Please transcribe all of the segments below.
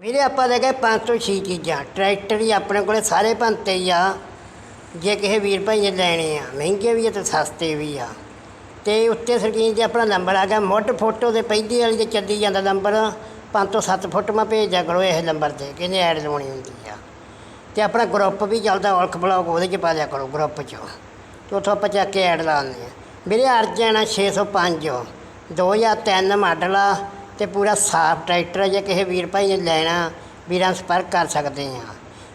ਵੀਰੇ, ਆਪਾਂ ਲੈ ਗਏ ਪੰਜ ਤੋਂ ਛੇ ਚੀਜ਼ਾਂ। ਟਰੈਕਟਰ ਹੀ ਆਪਣੇ ਕੋਲੇ ਸਾਰੇ ਭੰਤੇ ਹੀ ਆ। ਜੇ ਕਿਸੇ ਵੀਰ ਭਾਈ ਨੇ ਲੈਣੇ ਆ, ਮਹਿੰਗੇ ਵੀ ਆ ਤੇ ਸਸਤੇ ਵੀ ਆ। ਤੇ ਉੱਤੇ ਸਕਰੀਨ ਤੇ ਆਪਣਾ ਨੰਬਰ ਆ ਗਿਆ। ਮੁੱਢ ਫੋਟੋ ਦੇ ਪਹਿਲੀ ਵਾਲੀ ਤੇ ਚੱਲੀ ਜਾਂਦਾ ਨੰਬਰ। ਪੰਜ ਤੋਂ ਸੱਤ ਫੁੱਟ ਮੈਂ ਭੇਜਿਆ ਕਰੋ, ਇਹ ਨੰਬਰ ਤੇ, ਕਿਹਨੇ ਐਡ ਲਾਉਣੀ ਹੁੰਦੀ ਆ। ਤੇ ਆਪਣਾ ਗਰੁੱਪ ਵੀ ਚੱਲਦਾ, ਔਲਖ ਬਲੌਗ ਉਹਦੇ 'ਚ ਪਾ ਲਿਆ ਕਰੋ ਗਰੁੱਪ 'ਚ। ਤੇ ਉੱਥੋਂ ਆਪਾਂ ਚੱਕ ਕੇ ਐਡ ਲਾਉਂਦੇ ਆ। ਵੀਰੇ, ਅਰਜਨ 605 2003 ਮਾਡਲ ਆ। ਤੇ ਪੂਰਾ ਸਾਫ਼ ਟਰੈਕਟਰ ਆ, ਜੇ ਕਿਸੇ ਵੀਰ ਭਾਈ ਨੇ ਲੈਣਾ, ਵੀਰਾਂ ਸੰਪਰਕ ਕਰ ਸਕਦੇ ਆ।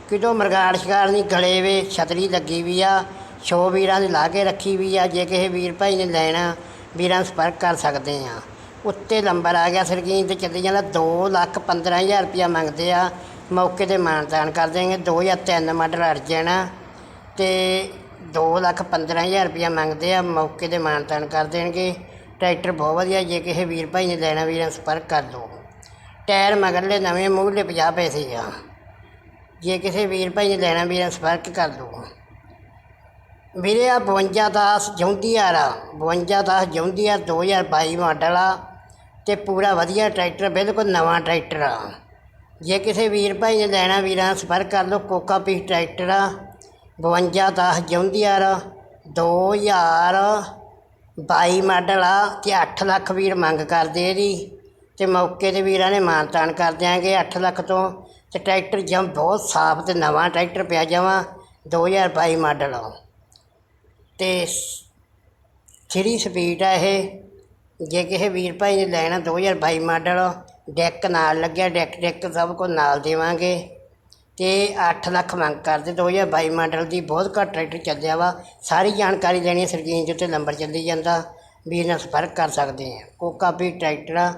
ਕਿਤੋਂ ਮਰਗਾੜ ਸ਼ਿਕਾਰ ਨਹੀਂ, ਗਲੇ ਵੇ ਛਤਰੀ ਲੱਗੀ ਵੀ ਆ, ਸ਼ੋ ਵੀਰਾਂ ਨੇ ਲਾ ਕੇ ਰੱਖੀ ਵੀ ਆ, ਜੇ ਕਿਸੇ ਵੀਰ ਭਾਈ ਨੇ ਲੈਣਾ, ਵੀਰਾਂ ਸੰਪਰਕ ਕਰ ਸਕਦੇ ਆ। ਉੱਤੇ ਨੰਬਰ ਆ ਗਿਆ ਸਕਰੀਨ ਤੇ ਚੱਲੀ ਜਾਂਦਾ 2 ਲੱਖ 15000 ਰੁਪਇਆ ਮੰਗਦੇ ਆ। ਮੌਕੇ ਤੇ ਮਾਨਤਾਨ ਕਰ ਦੇਣਗੇ 2003 ਮਾਡਲ ਅਰਜਨ ਆ ਤੇ 2 ਲੱਖ 15000 ਰੁਪਇਆ ਮੰਗਦੇ ਆ, ਮੌਕੇ ਤੇ ਮਾਨਤਾਨ ਕਰ ਦੇਣਗੇ। ਟਰੈਕਟਰ ਬਹੁਤ ਵਧੀਆ, ਜੇ ਕਿਸੇ ਵੀਰ ਭਾਈ ਨੇ ਲੈਣਾ, ਵੀਰਾਂ ਸੰਪਰਕ ਕਰ ਲਓ। ਟਾਇਰ ਮਗਰਲੇ ਨਵੇਂ ਮੂਹਰਲੇ 50 ਪੈਸੇ ਆ। ਜੇ ਕਿਸੇ ਵੀਰ ਭਾਈ ਨੇ ਲੈਣਾ, ਵੀਰਾਂ ਸੰਪਰਕ ਕਰ ਲਓ। ਵੀਰੇ ਆ 52 ਦਸ ਜੌਂਦੀਆਰ ਆ। 52 ਦਸ ਜੌਂਦੀਆਰ 2022 ਮਾਡਲ ਆ ਤੇ ਪੂਰਾ ਵਧੀਆ ਟਰੈਕਟਰ, ਬਿਲਕੁਲ ਨਵਾਂ ਟਰੈਕਟਰ ਆ। ਜੇ ਕਿਸੇ ਵੀਰ ਭਾਈ ਨੇ ਲੈਣਾ, ਵੀਰਾਂ ਨਾਲ ਸੰਪਰਕ ਕਰ ਲਓ, ਕੋਕਾ ਪੀ ਟਰੈਕਟਰ ਆ। 52 ਦਸ ਜੌਂਦੀਆਰ ਬਾਈ ਮਾਡਲ ਆ ਅਤੇ ਅੱਠ ਲੱਖ ਵੀਰ ਮੰਗ ਕਰਦੇ ਇਹਦੀ ਅਤੇ ਮੌਕੇ ਤੇ ਵੀਰਾਂ ਨੇ ਮਾਨਤਾਨ ਕਰ ਦਿਆਂਗੇ ਅੱਠ ਲੱਖ ਤੋਂ। ਅਤੇ ਟਰੈਕਟਰ ਜਮ ਬਹੁਤ ਸਾਫ਼ ਅਤੇ ਨਵਾਂ ਟਰੈਕਟਰ ਪਿਆ ਜਾਵਾਂ 2022 ਮਾਡਲ ਆ। ਅਤੇ ਥਰੀ ਸਪੀਡ ਆ ਇਹ, ਜੇ ਕਿਸੇ ਵੀਰ ਭਾਈ ਨੇ ਲੈਣਾ 2022 ਮਾਡਲ, ਡੈਕ ਨਾਲ ਲੱਗਿਆ ਡੈਕ ਡੈਕ ਸਭ ਕੁਝ ਨਾਲ ਦੇਵਾਂਗੇ। ਤੇ 8 ਲੱਖ ਮੰਗ ਕਰਦੇ 2022 ਮਾਡਲ ਦੀ ਬਹੁਤ ਘੱਟ ਟਰੈਕਟਰ ਚੱਲਿਆ ਵਾ। ਸਾਰੀ ਜਾਣਕਾਰੀ ਲੈਣੀ ਹੈ ਸਕਰੀਨ ਉੱਤੇ, ਨੰਬਰ ਚੱਲੀ ਜਾਂਦਾ। ਬਿਜਨਸ ਫ਼ਰਕ ਕਰ ਸਕਦੇ ਆ ਕੋਕਾ ਵੀ ਟਰੈਕਟਰ ਆ,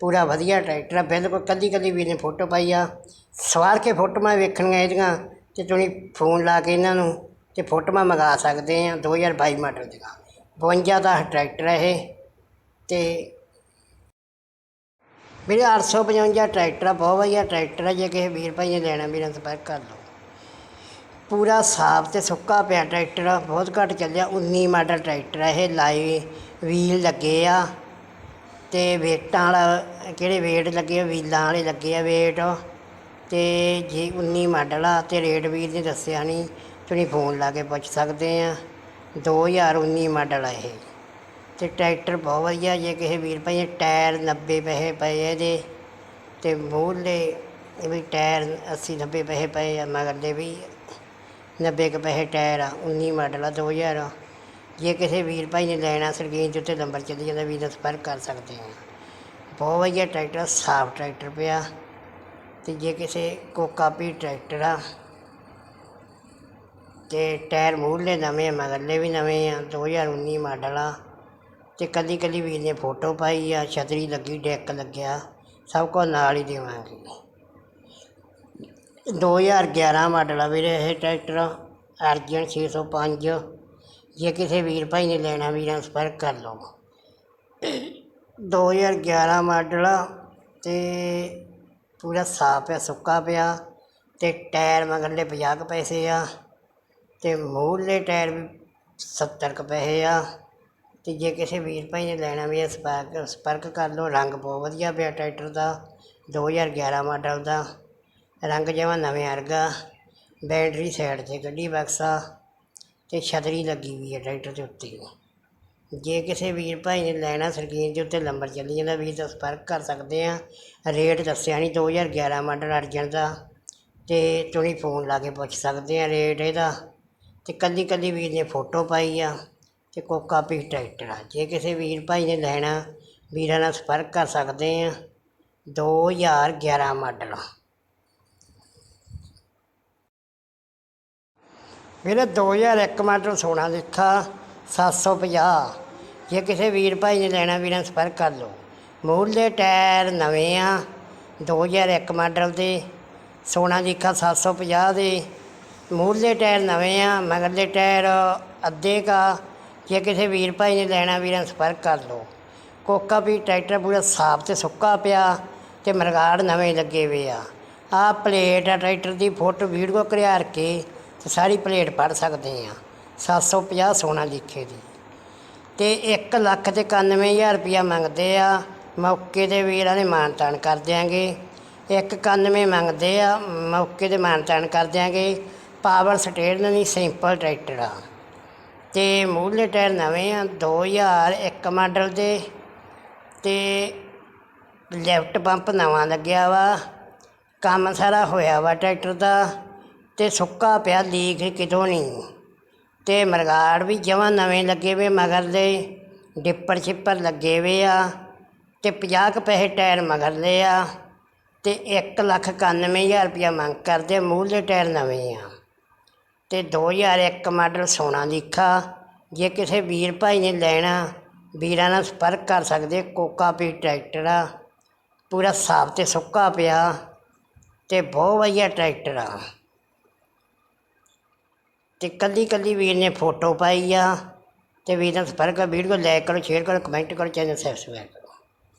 ਪੂਰਾ ਵਧੀਆ ਟਰੈਕਟਰ ਆ। ਬਿਲਕੁਲ ਕੱਲੀ ਕੱਲੀ ਵੀਰ ਨੇ ਫੋਟੋ ਪਾਈ ਆ। ਸਵਾਰ ਕੇ ਫੋਟੋਆਂ ਵੇਖਣੀਆਂ ਇਹਦੀਆਂ, ਤੇ ਤੁਸੀਂ ਫੋਨ ਲਾ ਕੇ ਇਹਨਾਂ ਨੂੰ ਤੇ ਫੋਟੋਆਂ ਮੰਗਾ ਸਕਦੇ ਆ 2022 ਮਾਡਲ ਦੀਆਂ। 52 ਦਾ ਟਰੈਕਟਰ ਇਹ, ਤੇ ਮੇਰੇ 855 ਟਰੈਕਟਰ ਆ ਬਹੁਤ ਵਧੀਆ ਟਰੈਕਟਰ ਆ, ਜੇ ਕਿਸੇ ਵੀਰ ਭਾਈ ਨੇ ਲੈਣਾ, ਵੀਰਾਂ ਸੰਪਰਕ ਕਰ ਲਓ। ਪੂਰਾ ਸਾਫ਼ ਤੇ ਸੁੱਕਾ ਪਿਆ ਟਰੈਕਟਰ ਆ ਬਹੁਤ ਘੱਟ ਚੱਲਿਆ 19 ਮਾਡਲ ਟਰੈਕਟਰ ਆ ਇਹ, ਲਾਈ ਵੀਲ ਲੱਗੇ ਆ ਤੇ ਵੇਟਾਂ ਵਾਲਾ, ਕਿਹੜੇ ਵੇਟ ਲੱਗੇ ਆ ਵੀਲਾਂ ਵਾਲੇ ਲੱਗੇ ਆ ਵੇਟ ਤੇ ਜੇ 19 ਮਾਡਲ ਆ, ਤੇ ਰੇਟ ਵੀਰ ਨੇ ਦੱਸਿਆ ਨਹੀਂ ਤੁਸੀਂ ਫੋਨ ਲਾ ਕੇ ਪੁੱਛ ਸਕਦੇ ਆ। 2019 ਮਾਡਲ ਆ ਇਹ। ਤੇ ਟਰੈਕਟਰ ਬਹੁਤ ਵਧੀਆ ਜੇ ਕਿਸੇ ਵੀਰ ਭਾਈ ਨੇ ਟਾਇਰ 90 ਪੈਸੇ ਪਏ ਇਹਦੇ ਤੇ ਮੂਹਰੇ ਵੀ ਟਾਇਰ 80 90 ਪੈਸੇ ਪਏ ਆ ਮਗਰਲੇ ਵੀ 90 ਕੁ ਪੈਸੇ ਟਾਇਰ ਆ 19 ਮਾਡਲ ਆ 2000 ਜੇ ਕਿਸੇ ਵੀਰ ਭਾਈ ਨੇ ਲੈਣਾ ਸਰਗੀਨ ਦੇ ਉੱਤੇ ਨੰਬਰ ਚੱਲੀ ਜਾਂਦਾ, ਵੀਰ ਨਾਲ ਸੰਪਰਕ ਕਰ ਸਕਦੇ ਆ। ਬਹੁਤ ਵਧੀਆ ਟਰੈਕਟਰ ਸਾਫ਼ ਟਰੈਕਟਰ ਪਿਆ। ਤੇ ਜੇ ਕਿਸੇ ਕੋਕਾ ਵੀ ਟਰੈਕਟਰ ਆ, ਤੇ ਟਾਇਰ ਮੂਹਰੇ ਨਵੇਂ ਆ, ਮਗਰਲੇ ਵੀ ਨਵੇਂ ਆ 2019 ਮਾਡਲ ਆ। ਤੇ ਕੱਲੀ ਕੱਲੀ ਵੀਰ ਨੇ ਫੋਟੋ ਪਾਈ ਆ, ਛਤਰੀ ਲੱਗੀ, ਡੈਕ ਲੱਗਿਆ, ਸਭ ਕੁਝ ਨਾਲ ਹੀ ਦੇਵਾਂਗੇ। 2011 ਮਾਡਲ ਆ ਵੀਰੇ ਇਹ ਟਰੈਕਟਰ ਅਰਜਨ 605 ਜੇ ਕਿਸੇ ਵੀਰ ਭਾਈ ਨੇ ਲੈਣਾ ਵੀਰਾਂ ਨਾਲ ਸੰਪਰਕ ਕਰ ਲਓ। 2011 ਮਾਡਲ ਆ ਤੇ ਪੂਰਾ ਸਾਫ਼ ਪਿਆ ਸੁੱਕਾ ਪਿਆ ਤੇ ਟਾਇਰ ਮਗਰਲੇ 50 ਕੁ ਪੈਸੇ ਆ ਤੇ ਮੂਹਰਲੇ ਟਾਇਰ ਵੀ 70 ਕੁ ਪੈਸੇ ਆ। ਅਤੇ ਜੇ ਕਿਸੇ ਵੀਰ ਭਾਈ ਨੇ ਲੈਣਾ ਵੀ ਹੈ ਸੰਪਰਕ ਸੰਪਰਕ ਕਰ ਲਓ, ਰੰਗ ਬਹੁਤ ਵਧੀਆ ਪਿਆ ਟਰੈਕਟਰ ਦਾ 2011 ਮਾਡਲ ਦਾ, ਰੰਗ ਜਮਾਂ ਨਵੇਂ ਵਰਗਾ, ਬੈਟਰੀ ਸਾਈਡ 'ਤੇ ਗੱਡੀ ਬਕਸਾ ਅਤੇ ਛਤਰੀ ਲੱਗੀ ਹੋਈ ਹੈ ਟਰੈਕਟਰ ਦੇ ਉੱਤੇ। ਜੇ ਕਿਸੇ ਵੀਰ ਭਾਈ ਨੇ ਲੈਣਾ ਸਕਰੀਨ ਦੇ ਉੱਤੇ ਨੰਬਰ ਚੱਲੀ ਜਾਂਦਾ, ਵੀਰ ਦਾ ਸੰਪਰਕ ਕਰ ਸਕਦੇ ਆ। ਰੇਟ ਦੱਸਿਆ ਨਹੀਂ 2011 ਮਾਡਲ ਅਰਜਨ ਦਾ ਅਤੇ ਤੁਸੀਂ ਫੋਨ ਲਾ ਕੇ ਪੁੱਛ ਸਕਦੇ ਆ ਰੇਟ ਇਹਦਾ। ਅਤੇ ਕੱਲੀ ਕੱਲੀ ਵੀਰ ਨੇ ਫੋਟੋ ਪਾਈ ਆ। ਅਤੇ ਕੋਕਾ ਪੀ ਟਰੈਕਟਰ ਆ। ਜੇ ਕਿਸੇ ਵੀਰ ਭਾਈ ਨੇ ਲੈਣਾ, ਵੀਰਾਂ ਨਾਲ ਸੰਪਰਕ ਕਰ ਸਕਦੇ ਆ। 2011 ਮਾਡਲ। ਵੀਰੇ 2001 ਮਾਡਲ ਸੋਨਾ ਲਿਖਾ 750 ਜੇ ਕਿਸੇ ਵੀਰ ਭਾਈ ਨੇ ਲੈਣਾ, ਵੀਰਾਂ ਨਾਲ ਸੰਪਰਕ ਕਰ ਲਓ। ਮੂਹਰਲੇ ਟਾਇਰ ਨਵੇਂ ਆ 2001 ਮਾਡਲ ਦੇ। ਸੋਨਾ ਲਿਖਾ 750 ਦੇ। ਮੂਹਰਲੇ ਟਾਇਰ ਨਵੇਂ ਆ ਮਗਰਲੇ ਟਾਇਰ ਅੱਧੇ ਕਾ ਜੇ ਕਿਸੇ ਵੀਰ ਭਾਈ ਨੇ ਲੈਣਾ ਵੀਰਾਂ ਨਾਲ ਸੰਪਰਕ ਕਰ ਲਓ। ਕੋਕਾ ਵੀ ਟਰੈਕਟਰ ਪੂਰਾ ਸਾਫ਼ ਤੇ ਸੁੱਕਾ ਪਿਆ ਤੇ ਮਰਗਾੜ ਨਵੇਂ ਲੱਗੇ ਹੋਏ ਆ। ਆਹ ਪਲੇਟ ਆ ਟਰੈਕਟਰ ਦੀ, ਫੋਟੋ, ਵੀਡੀਓ ਘਰਿਆਰ ਕੇ ਤੇ ਸਾਰੀ ਪਲੇਟ ਪੜ ਸਕਦੇ ਆ। 750 ਸੋਨਾ ਲਿਖੇ ਦੀ। ਤੇ 1 ਲੱਖ ਤੇ 91000 ਰੁਪਇਆ ਮੰਗਦੇ ਆ। ਮੌਕੇ ਤੇ ਵੀਰਾਂ ਨੇ ਮਾਨਤਾਨ ਕਰ ਦਿਆਂਗੇ। ਇੱਕ 91 ਮੰਗਦੇ ਆ, ਮੌਕੇ ਤੇ ਮਾਨਤਾਨ ਕਰ ਦਿਆਂਗੇ। ਪਾਵਰ ਸਟੇਟ ਨਹੀਂ, ਸਿੰਪਲ ਟਰੈਕਟਰ ਆ। ਤੇ ਮੂਹਰਲੇ ਟਾਇਰ ਨਵੇਂ ਆ 2001 ਮਾਡਲ ਦੇ ਤੇ ਲੈਫਟ ਪੰਪ ਨਵਾਂ ਲੱਗਿਆ ਵਾ। ਕੰਮ ਸਾਰਾ ਹੋਇਆ ਵਾ ਟਰੈਕਟਰ ਦਾ ਤੇ ਸੁੱਕਾ ਪਿਆ ਲੀਕ ਕਿਤੋਂ ਨਹੀਂ ਤੇ ਮਰਗਾੜ ਵੀ ਜਮਾਂ ਨਵੇਂ ਲੱਗੇ ਵੇ ਮਗਰ ਦੇ ਡਿੱਪਰ ਛਿੱਪਰ ਲੱਗੇ ਵੇ ਆ ਤੇ 50 ਕੁ ਪੈਸੇ ਟਾਇਰ ਮਗਰ ਦੇ ਆ ਤੇ 1 ਲੱਖ 91000 ਰੁਪਇਆ ਮੰਗ ਕਰਦੇ ਆ, ਮੂਹਰਲੇ ਟਾਇਰ ਨਵੇਂ ਆ। ਅਤੇ ਦੋ ਹਜ਼ਾਰ ਇੱਕ ਮਾਡਲ ਸੋਨਾ ਲੀਖਾ। ਜੇ ਕਿਸੇ ਵੀਰ ਭਾਈ ਨੇ ਲੈਣਾ, ਵੀਰਾਂ ਨਾਲ ਸੰਪਰਕ ਕਰ ਸਕਦੇ, ਕੋਕਾ ਪੀ ਟਰੈਕਟਰ ਆ। ਪੂਰਾ ਸਾਫ਼ ਅਤੇ ਸੁੱਕਾ ਪਿਆ ਅਤੇ ਬਹੁਤ ਵਧੀਆ ਟਰੈਕਟਰ ਆ। ਅਤੇ ਇਕੱਲੀ ਇਕੱਲੀ ਵੀਰ ਨੇ ਫੋਟੋ ਪਾਈ ਆ ਅਤੇ ਵੀਰ ਨਾਲ ਸੰਪਰਕ ਵੀਡੀਓ ਲਾਈਕ ਕਰੋ ਸ਼ੇਅਰ ਕਰੋ ਕਮੈਂਟ ਕਰੋ ਚੈਨਲ ਸਬਸਕ੍ਰਾਈਬ ਕਰੋ।